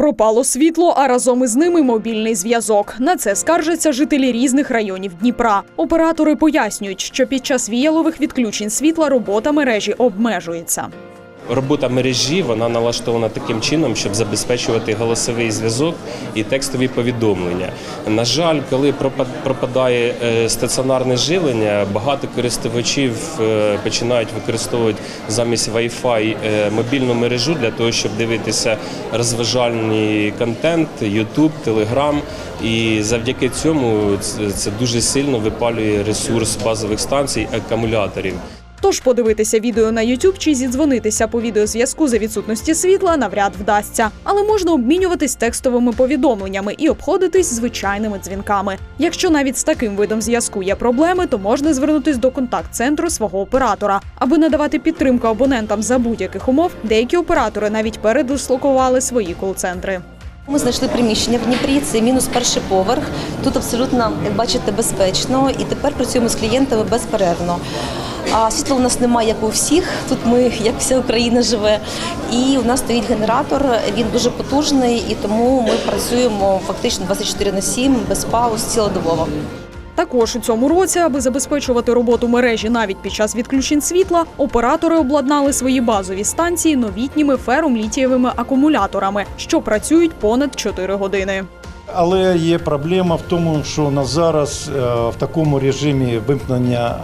Пропало світло, а разом із ними мобільний зв'язок. На це скаржаться жителі різних районів Дніпра. Оператори пояснюють, що під час віялових відключень світла робота мережі обмежується. Робота мережі вона налаштована таким чином, щоб забезпечувати голосовий зв'язок і текстові повідомлення. На жаль, коли пропадає е, стаціонарне живлення, багато користувачів е, починають використовувати замість Wi-Fi е, мобільну мережу для того, щоб дивитися розважальний контент, YouTube, Telegram. І завдяки цьому це- це дуже сильно випалює ресурс базових станцій акумуляторів. Тож подивитися відео на YouTube чи зідзвонитися по відеозв'язку за відсутності світла навряд вдасться, але можна обмінюватись текстовими повідомленнями і обходитись звичайними дзвінками. Якщо навіть з таким видом зв'язку є проблеми, то можна звернутись до контакт-центру свого оператора. Аби надавати підтримку абонентам за будь-яких умов, деякі оператори навіть передислокували свої кол-центри. Ми знайшли приміщення в Дніпрі, це мінус перший поверх. Тут абсолютно, бачите, безпечно, і тепер працюємо з клієнтами безперервно. А світла у нас немає, як у всіх. Тут ми, як вся Україна живе. І у нас стоїть генератор, він дуже потужний, і тому ми працюємо фактично 24 на 7, без пауз, цілодобово. Також у цьому році, аби забезпечувати роботу мережі навіть під час відключень світла, оператори обладнали свої базові станції новітніми фером-літієвими акумуляторами, що працюють понад 4 години. Але є проблема в тому, що на зараз е, в такому режимі вимкнення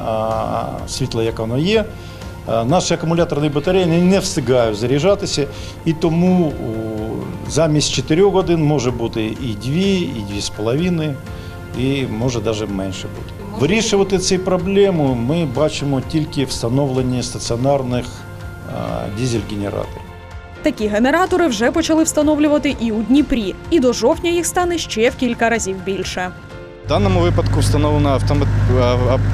світла, як воно є, е, наші акумуляторні батареї не- не встигають заряджатися, і тому замість 4 годин може бути і 2, і 2,5, і може навіть менше бути. Вирішувати цю проблему ми бачимо тільки встановлення стаціонарних дизель-генераторів. Такі генератори вже почали встановлювати і у Дніпрі, і до жовтня їх стане ще в кілька разів більше. В даному випадку встановлено автомат...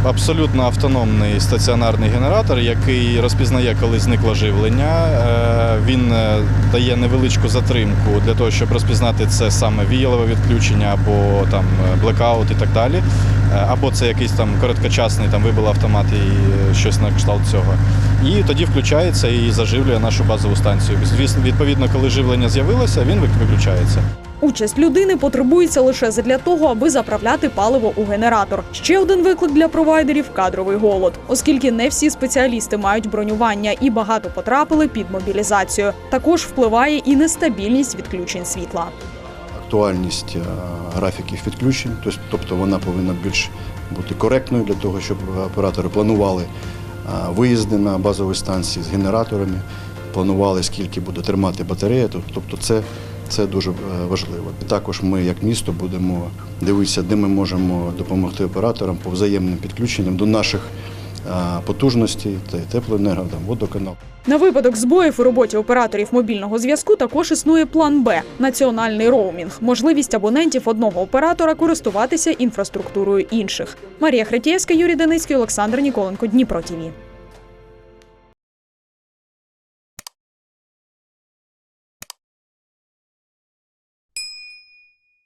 абсолютно автономний стаціонарний генератор, який розпізнає, коли зникло живлення. Е, Він е, дає невеличку затримку для того, щоб розпізнати це саме віялове відключення або там е, блекаут і так далі. Або це якийсь там короткочасний там вибив автомат і щось на кшталт цього. І тоді включається і заживлює нашу базову станцію. Звісно, відповідно, коли живлення з'явилося, він виключається. Участь людини потребується лише задля того, аби заправляти паливо у генератор. Ще один виклик для провайдерів кадровий голод, оскільки не всі спеціалісти мають бронювання і багато потрапили під мобілізацію. Також впливає і нестабільність відключень світла. актуальність е, графіків відключень, тобто вона повинна більш бути коректною для того, щоб оператори планували е, виїзди на базові станції з генераторами, планували, скільки буде тримати батарея. Тобто це, це дуже е, важливо. Також ми, як місто, будемо дивитися, де ми можемо допомогти операторам по взаємним підключенням до наших е, потужностей, та теплоенерго, водоканал. На випадок збоїв у роботі операторів мобільного зв'язку також існує план Б національний роумінг, можливість абонентів одного оператора користуватися інфраструктурою інших. Марія Хретєвська, Юрій Даницький, Олександр Ніколенко, Дніпро ТІВІ.